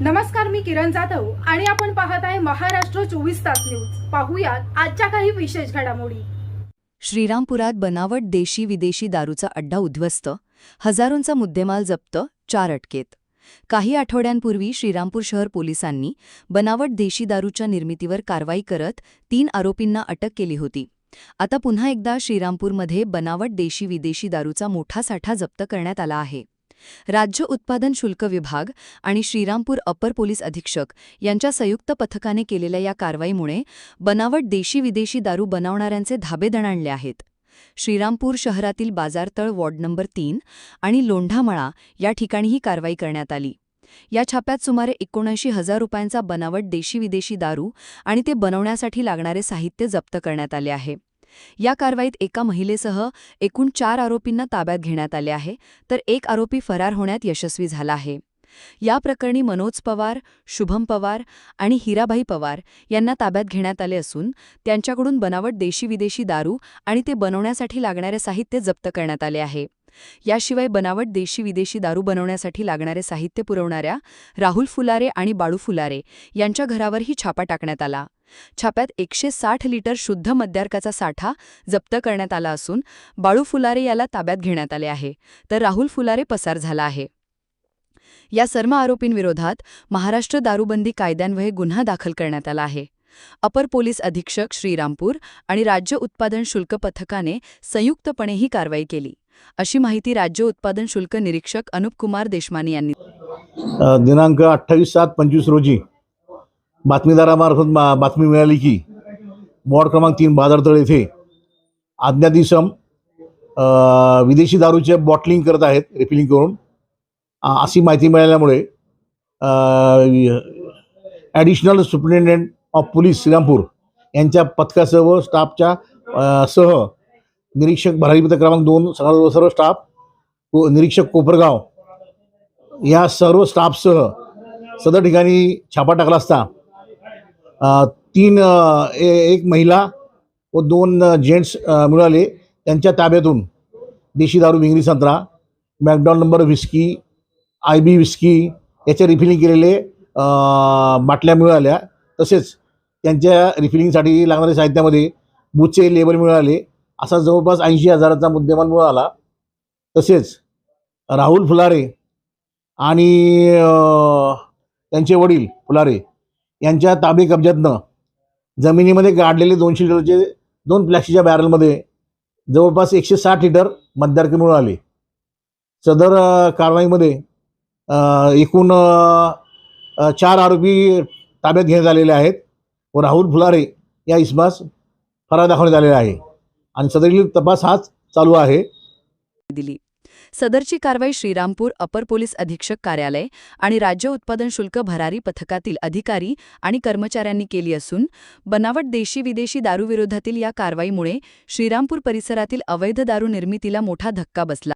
नमस्कार मी किरण जाधव आणि आपण पाहत आहे महाराष्ट्र चोवीस तास न्यूज. पाहूयात आजच्या काही विशेष घडामोडी. श्रीरामपुरात बनावट देशी विदेशी दारूचा अड्डा उद्ध्वस्त हजारोंचा मुद्देमाल जप्त चार अटकेत. काही आठवड्यांपूर्वी श्रीरामपूर शहर पोलिसांनी बनावट देशी दारूच्या निर्मितीवर कारवाई करत तीन आरोपींना अटक केली होती. आता पुन्हा एकदा श्रीरामपूरमध्ये बनावट देशी विदेशी दारूचा मोठा साठा जप्त करण्यात आला आहे. राज्य उत्पादन शुल्क विभाग आणि श्रीरामपूर अपर पोलीस अधीक्षक यांच्या संयुक्त पथकाने केलेल्या या कारवाईमुळे बनावट देशी विदेशी दारू बनवणाऱ्यांचे धाबे दणाणले आहेत. श्रीरामपूर शहरातील बाजारतळ वॉर्ड नंबर तीन आणि लोंढामळा या ठिकाणी ही कारवाई करण्यात आली. या छाप्यात सुमारे एकोणऐंशी हजार रुपयांचा बनावट देशी विदेशी दारू आणि ते बनवण्यासाठी लागणारे साहित्य जप्त करण्यात आले आहे. या कारवाईत एका महिलेसह एकूण चार आरोपींना ताब्यात घेण्यात आले आहे तर एक आरोपी फरार होण्यात यशस्वी झाला आहे. या प्रकरणी मनोज पवार शुभम पवार आणि हिराबाई पवार यांना ताब्यात घेण्यात आले असून त्यांच्याकडून बनावट देशी विदेशी दारू आणि ते बनवण्यासाठी लागणारे साहित्य जप्त करण्यात आले आहे. याशिवाय बनावट देशी विदेशी दारू बनवण्यासाठी लागणारे साहित्य पुरवणाऱ्या राहुल फुलारे आणि बाळू फुलारे यांच्या घरावरही छापा टाकण्यात आला. छाप्यात एकशे साठ लिटर शुद्ध मद्यार्काचा साठा जप्त करण्यात आला असून बाळू फुलारे याला ताब्यात घेण्यात आले आहे तर राहुल फुलारे पसार झाला आहे. या सर्व आरोपींविरोधात महाराष्ट्र दारूबंदी कायद्यान्वये गुन्हा दाखल करण्यात आला आहे. अपर पोलीस अधीक्षक श्रीरामपूर आणि राज्य उत्पादन शुल्क पथकाने संयुक्तपणे ही कारवाई केली. अशी माहिती राज्य उत्पादन शुल्क निरीक्षक अनुप कुमार देशमाने यांनी दिनांक अठ्ठावीस सात पंचवीस रोजी बातमीदारामार्फत बा बातमी मिळाली की वॉर्ड क्रमांक तीन बाजारतळ येथे आज्ञादिसम इसम विदेशी दारूचे बॉटलिंग करत आहेत रिफिलिंग करून. अशी माहिती मिळाल्यामुळे additional superintendent of police Shrirampur यांच्या पथकासह व स्टाफच्या सह निरीक्षक भरारी पथक क्रमांक दोन सर्व सर्व स्टाफ को- निरीक्षक कोपरगाव या सर्व स्टाफसह सदर ठिकाणी छापा टाकला असता तीन ए- एक महिला व दोन जेंट्स मिळाले त्यांच्या ताब्यातून. देशी दारू विंगरी संत्रा मॅकडॉन number whisky I B whisky याच्या रिफिलिंग केलेले बाटल्या मिळाल्या. तसेच त्यांच्या रिफिलिंगसाठी लागणाऱ्या साहित्यामध्ये बुचे लेबर मिळाले. असा जवळपास ऐंशी हजाराचा मुद्देमाल मिळाला. तसेच राहुल फुलारे आणि त्यांचे वडील फुलारे यांच्या ताबे कब्जातनं जमिनीमध्ये गाडलेले दोनशे लिटरचे दोन प्लॅस्टिकच्या बॅरलमध्ये जवळपास एकशे साठ लिटर मद्यार्क मिळाले सदर कारवाईमध्ये एकूण चार आरोपी ताब्यात घेण्यात आलेले आहेत व राहुल फुलारे या इसमास फरार दाखवण्यात आलेला आहे. आणि सदरील तपास हाच चालू आहे. दिली. सदरची कारवाई श्रीरामपूर अपर पोलीस अधीक्षक कार्यालय आणि राज्य उत्पादन शुल्क भरारी पथकातील अधिकारी आणि कर्मचाऱ्यांनी केली असून बनावट देशी विदेशी दारूविरोधातील या कारवाईमुळे श्रीरामपूर परिसरातील अवैध दारू निर्मितीला मोठा धक्का बसला.